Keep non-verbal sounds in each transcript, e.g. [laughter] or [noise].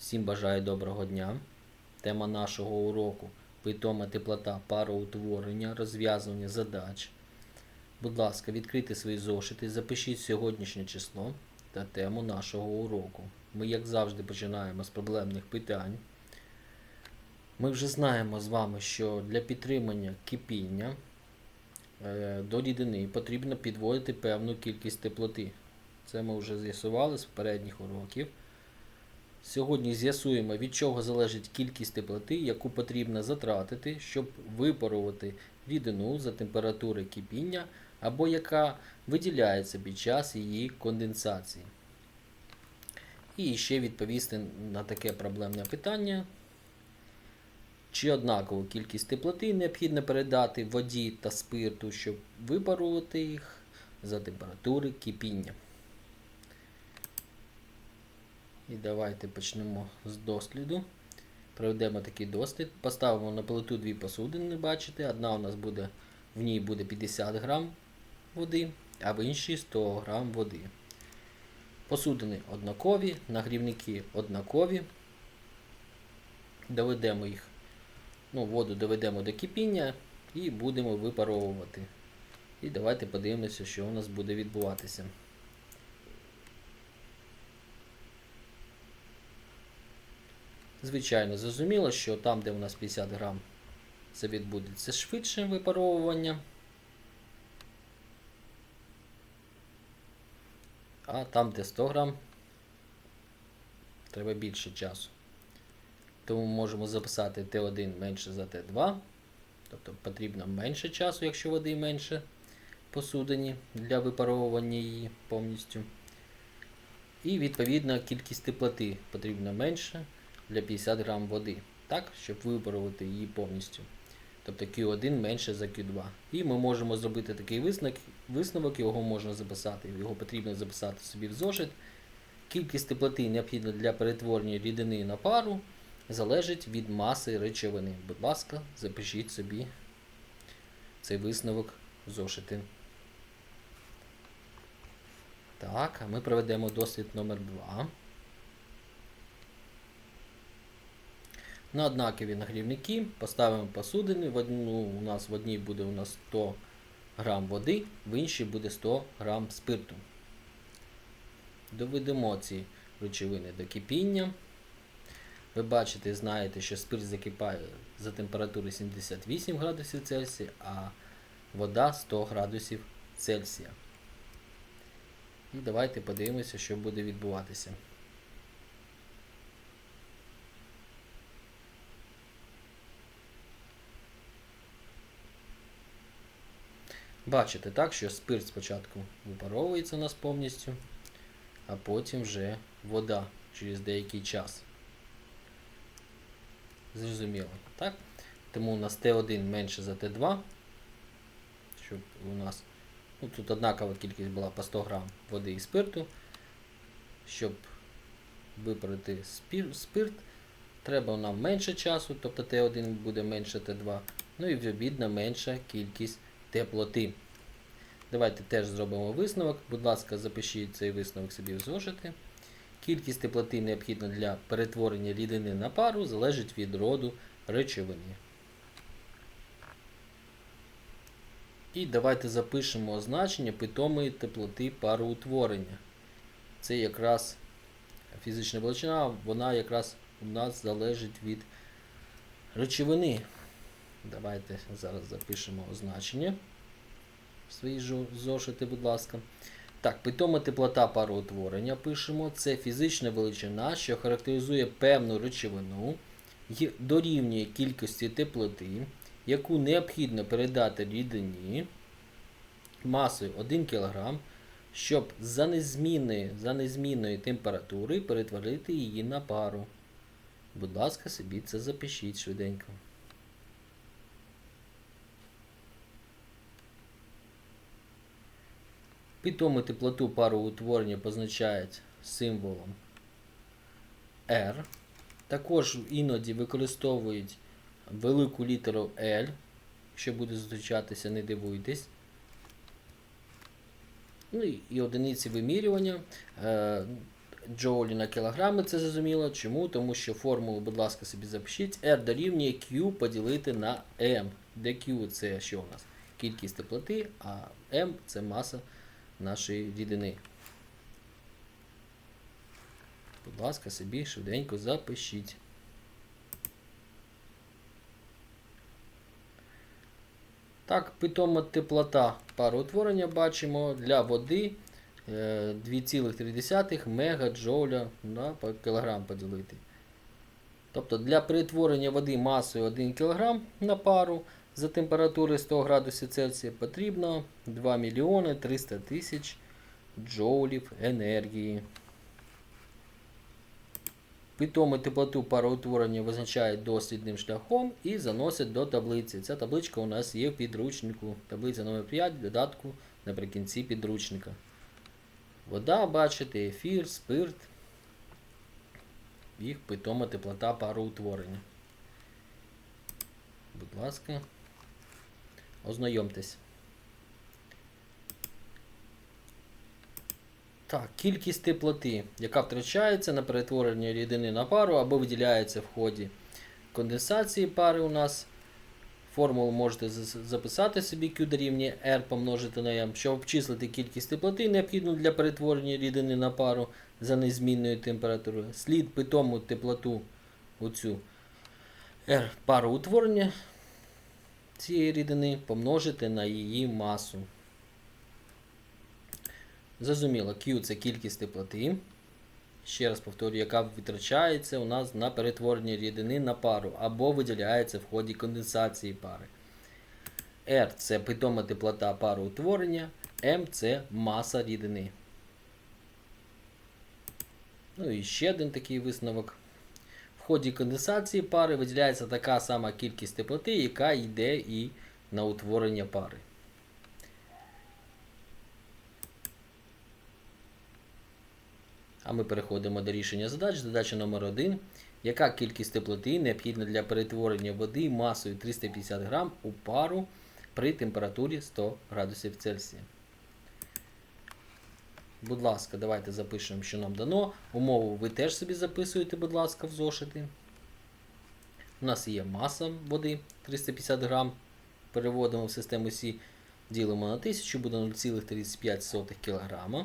Всім бажаю доброго дня. Тема нашого уроку питома теплота пароутворення, розв'язування задач. Будь ласка, відкрийте свої зошити, запишіть сьогоднішнє число та тему нашого уроку. Ми, як завжди, починаємо з проблемних питань. Ми вже знаємо з вами, що для підтримання кипіння е, до рідини потрібно підводити певну кількість теплоти. Це ми вже з'ясували з попередніх уроків. Сьогодні з'ясуємо, від чого залежить кількість теплоти, яку потрібно затратити, щоб випарувати рідину за температури кипіння, або яка виділяється під час її конденсації. І ще відповісти на таке проблемне питання. Чи однакову кількість теплоти необхідно передати воді та спирту, щоб випарувати їх за температури кипіння. І давайте почнемо з досліду. Проведемо такий дослід. Поставимо на плиту дві посудини, бачите. Одна у нас буде, в ній буде 50 грам води, а в іншій 100 грам води. Посудини однакові, нагрівники однакові. Доведемо їх, ну, воду доведемо до кипіння і будемо випаровувати. І давайте подивимося, що у нас буде відбуватися. Звичайно, зрозуміло, що там, де у нас 50 грам, це відбудеться швидше випаровування. А там, де 100 грам, треба більше часу. Тому можемо записати Т1 менше за Т2. Тобто потрібно менше часу, якщо води менше посудині для випаровування її повністю. І відповідно кількість теплоти потрібно менше для 50 грам води, так, щоб випарувати її повністю. Тобто Q1 менше за Q2. І ми можемо зробити такий висновок, висновок, його можна записати, його потрібно записати собі в зошит. Кількість теплоти необхідна для перетворення рідини на пару залежить від маси речовини. Будь ласка, запишіть собі цей висновок в зошити. Так, а ми проведемо дослід номер 2. На однакові нагрівники поставимо посудини. В одну, у нас в одній буде у нас 100 грам води, в іншій буде 100 грам спирту. Доведемо ці речовини до кипіння. Ви бачите, знаєте, що спирт закипає за температури 78 градусів Цельсія, а вода 100 градусів Цельсія. І давайте подивимося, що буде відбуватися. Бачите, так, що спирт спочатку випаровується у нас повністю, а потім вже вода через деякий час. Зрозуміло, так? Тому у нас Т1 менше за Т2, щоб у нас ну, тут однакова кількість була по 100 грам води і спирту. Щоб випарити спирт, треба нам менше часу, тобто Т1 буде менше Т2, ну і відповідно менша кількість теплоти. Давайте теж зробимо висновок. Будь ласка, запишіть цей висновок собі в зошити. Кількість теплоти необхідна для перетворення рідини на пару залежить від роду речовини. І давайте запишемо означення питомої теплоти пароутворення. Це якраз фізична величина, вона якраз у нас залежить від речовини. Давайте зараз запишемо означення в свої зошити, будь ласка. Так, питома теплота пароутворення пишемо. Це фізична величина, що характеризує певну речовину дорівнює кількості теплоти, яку необхідно передати рідині масою 1 кг, щоб за незмінної, за незмінної температури перетворити її на пару. Будь ласка, собі це запишіть швиденько. Питому теплоту пароутворення позначають символом R. Також іноді використовують велику літеру L. Якщо буде зустрічатися, не дивуйтесь. Ну і- одиниці вимірювання. Е, джоулі на кілограми, це зрозуміло. Чому? Тому що формулу, будь ласка, собі запишіть. R дорівнює Q поділити на M, де Q це що у нас? Кількість теплоти, а M це маса нашої рідини. Будь ласка, собі швиденько запишіть. Так, питома теплота пароутворення бачимо для води е, 2,3 мегаджоуля на кілограм поділити. Тобто для перетворення води масою 1 кг на пару за температури 100 градусів Цельсія потрібно 2 мільйони 300 тисяч джоулів енергії. Питому теплоту пароутворення визначають дослідним шляхом і заносять до таблиці. Ця табличка у нас є в підручнику. Таблиця номер 5 в додатку наприкінці підручника. Вода, бачите, ефір, спирт. Їх питома теплота пароутворення. Будь ласка, ознайомтесь. Так, кількість теплоти, яка втрачається на перетворення рідини на пару або виділяється в ході конденсації пари у нас. Формулу можете записати собі Q дорівнює R помножити на M. Щоб обчислити кількість теплоти, необхідну для перетворення рідини на пару за незмінною температурою. Слід питому теплоту оцю R пару утворення цієї рідини помножити на її масу. Зрозуміло, Q це кількість теплоти. Ще раз повторюю, яка витрачається у нас на перетворення рідини на пару або виділяється в ході конденсації пари. R це питома теплота пароутворення, M це маса рідини. Ну і ще один такий висновок. Ході конденсації пари виділяється така сама кількість теплоти, яка йде і на утворення пари. А ми переходимо до рішення задач. Задача номер 1. Яка кількість теплоти необхідна для перетворення води масою 350 грам у пару при температурі 100 градусів Цельсія? Будь ласка, давайте запишемо, що нам дано. Умову ви теж собі записуєте, будь ласка, в зошити. У нас є маса води 350 грам. Переводимо в систему Сі, ділимо на 1000, буде 0,35 кг.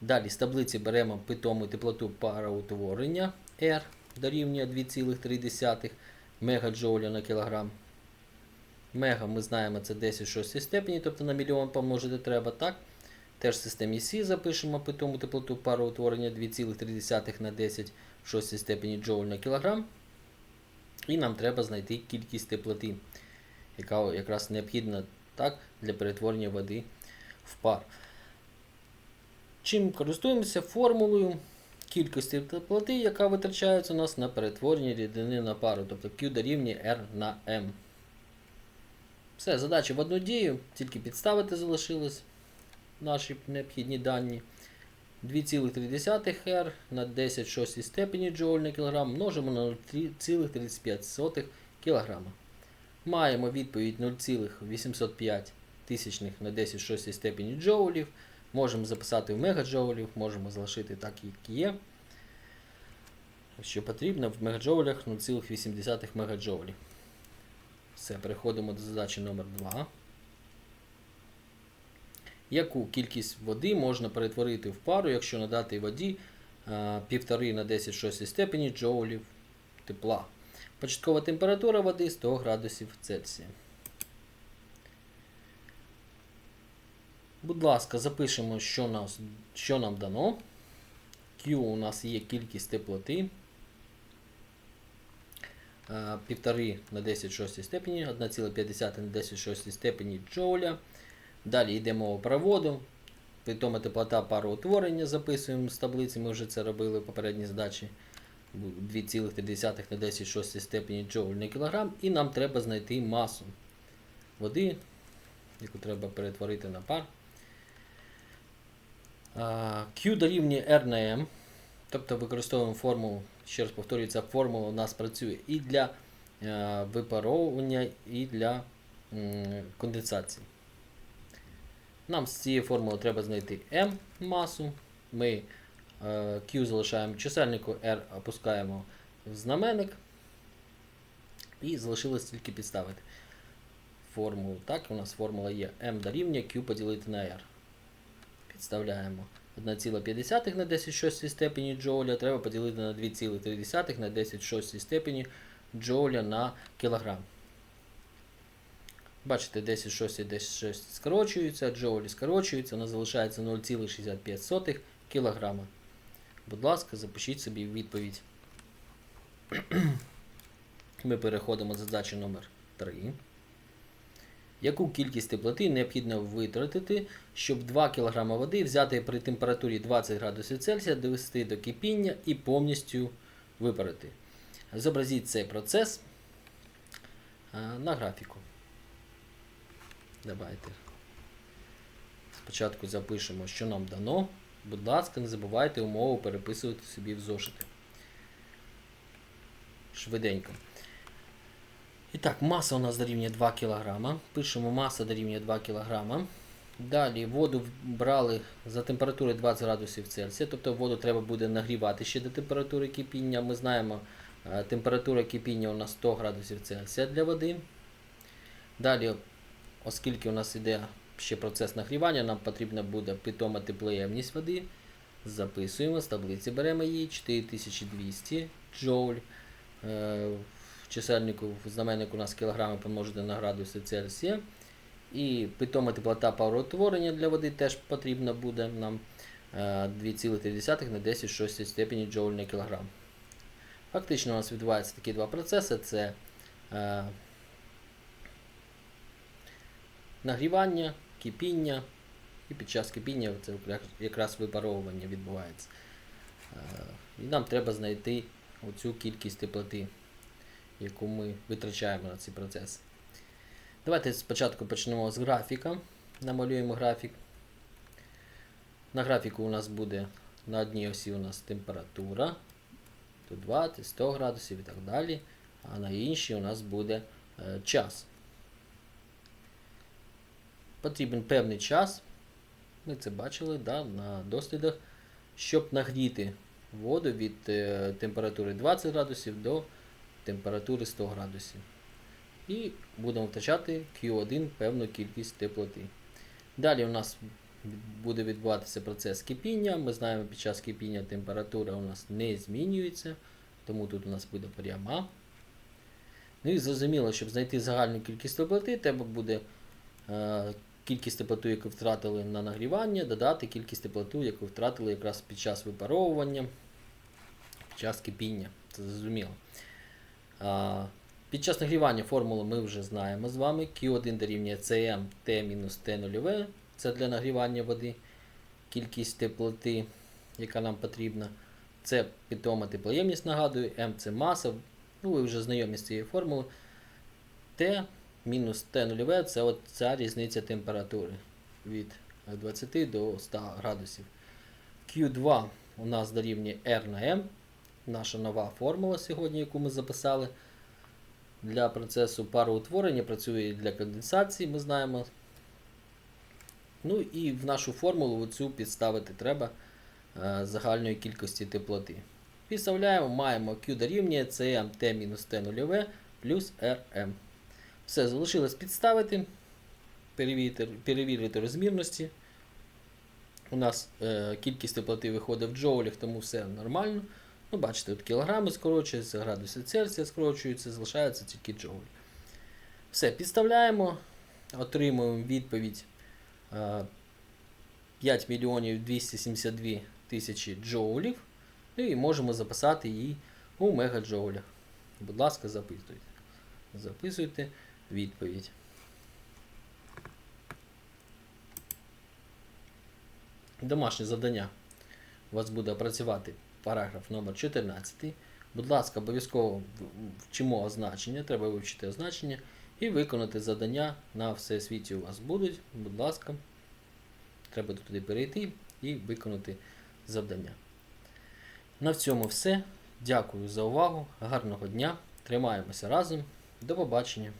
Далі з таблиці беремо питому теплоту пароутворення R дорівнює 2,3 мегаджоуля на кілограм. Мега ми знаємо це 10 в 6 степені, тобто на мільйон помножити треба, так? Теж в системі Сі запишемо питому теплоту пароутворення 2,3 на 10 в 6 степені джоуль на кілограм. І нам треба знайти кількість теплоти, яка якраз необхідна так, для перетворення води в пар. Чим користуємося формулою кількості теплоти, яка витрачається у нас на перетворення рідини на пару, тобто Q дорівнює R на M. Все, задача в одну дію, тільки підставити залишилось наші необхідні дані. 2,3 R на 10 6 степені джоуль на кілограм множимо на 0,35 кг. Маємо відповідь 0,805 тисячних на 10 6 степені джоулів. Можемо записати в мегаджоулів, можемо залишити так, як є. Якщо потрібно, в мегаджоулях 0,8 мегаджоулів. Все, переходимо до задачі номер 2. Яку кількість води можна перетворити в пару, якщо надати воді 1,5 на 10 6 степені джоулів тепла? Початкова температура води 100 градусів Цельсія. Будь ласка, запишемо, що, нас, що нам дано. Q у нас є кількість теплоти. 1,5 на 10 6 степені, 1,5 на 10 6 степені джоуля. Далі йде мова проводу. Питома теплота пароутворення записуємо з таблиці, ми вже це робили в попередній задачі. 2,3 на 10 6 степені джоуль на кілограм. І нам треба знайти масу води, яку треба перетворити на пар. Q дорівнює R на M. Тобто використовуємо формулу, ще раз повторюю, ця формула у нас працює і для е, випаровування, і для конденсації. Нам з цієї формули треба знайти M масу ми е, Q залишаємо чисельнику, R опускаємо в знаменник. І залишилось тільки підставити формулу. Так, у нас формула є m дорівнює Q поділити на R. Підставляємо 1,5 на 10 шостій степені джоуля, треба поділити на 2,3 на 10 шостій степені джоуля на кілограм. Бачите, 10 6, 10 6 скорочуються, джоулі скорочуються, у нас залишається 0,65 кг. Будь ласка, запишіть собі відповідь. [clears throat] Ми переходимо до задачі номер 3. Яку кількість теплоти необхідно витратити, щоб 2 кг води взяти при температурі 20 градусів Цельсія, довести до кипіння і повністю випарити? Зобразіть цей процес на графіку. Давайте. Спочатку запишемо, що нам дано. Будь ласка, не забувайте умову переписувати собі в зошити. Швиденько. І так, маса у нас дорівнює 2 кг. Пишемо маса дорівнює 2 кг. Далі воду брали за температури 20 градусів Цельсія, тобто воду треба буде нагрівати ще до температури кипіння. Ми знаємо, е, температура кипіння у нас 100 градусів Цельсія для води. Далі, оскільки у нас йде ще процес нагрівання, нам потрібна буде питома теплоємність води. Записуємо з таблиці, беремо її 4200 джоуль. Е, В чисельнику в знаменнику у нас кілограми помножити на градуси Цельсія. І питома теплота пароутворення для води теж потрібна буде нам е, 2,3 на 10 6 степені джоуль на кілограм. Фактично у нас відбуваються такі два процеси: це е, нагрівання, кипіння, і під час кипіння це якраз випаровування відбувається. Е, І нам треба знайти оцю кількість теплоти, яку ми витрачаємо на цей процес. Давайте спочатку почнемо з графіка. Намалюємо графік. На графіку у нас буде на одній осі у нас температура. Тут 20, 100 градусів і так далі. А на іншій у нас буде е, час. Потрібен певний час. Ми це бачили да, на дослідах, щоб нагріти воду від е, температури 20 градусів до температури 100 градусів. І будемо втрачати Q1 певну кількість теплоти. Далі у нас буде відбуватися процес кипіння. Ми знаємо, під час кипіння температура у нас не змінюється, тому тут у нас буде пряма. Ну і зрозуміло, щоб знайти загальну кількість теплоти, треба буде е, кількість теплоти, яку втратили на нагрівання, додати кількість теплоти, яку втратили якраз під час випаровування, під час кипіння. Це зрозуміло. А, під час нагрівання формулу ми вже знаємо з вами. Q1 дорівнює Cm T-T0. Це для нагрівання води. Кількість теплоти, яка нам потрібна. Це питома теплоємність, нагадую, M це маса. Ну, ви вже знайомі з цією формулою. T мінус T0 це от ця різниця температури від 20 до 100 градусів. Q2 у нас дорівнює R на M. Наша нова формула сьогодні, яку ми записали. Для процесу пароутворення працює для конденсації, ми знаємо. Ну і в нашу формулу цю підставити треба е, загальної кількості теплоти. Підставляємо, маємо Q дорівнює Cm T-T0 плюс Rm. Все, залишилось підставити, перевірити, перевірити розмірності. У нас е, кількість теплоти виходить в джоулях, тому все нормально. Ну, Бачите, тут кілограми скорочуються, градуси Цельсія скорочуються, залишається тільки джоуль. Все, підставляємо, отримуємо відповідь е, 5 мільйонів 272 тисячі джоулів. Ну і можемо записати її у мегаджоулях. Будь ласка, записуйте. Записуйте відповідь. Домашнє завдання. У вас буде опрацювати параграф номер 14. Будь ласка, обов'язково вчимо означення, треба вивчити означення і виконати завдання на всесвіті у вас будуть. Будь ласка, треба туди перейти і виконати завдання. На цьому все. Дякую за увагу. Гарного дня. Тримаємося разом. До побачення.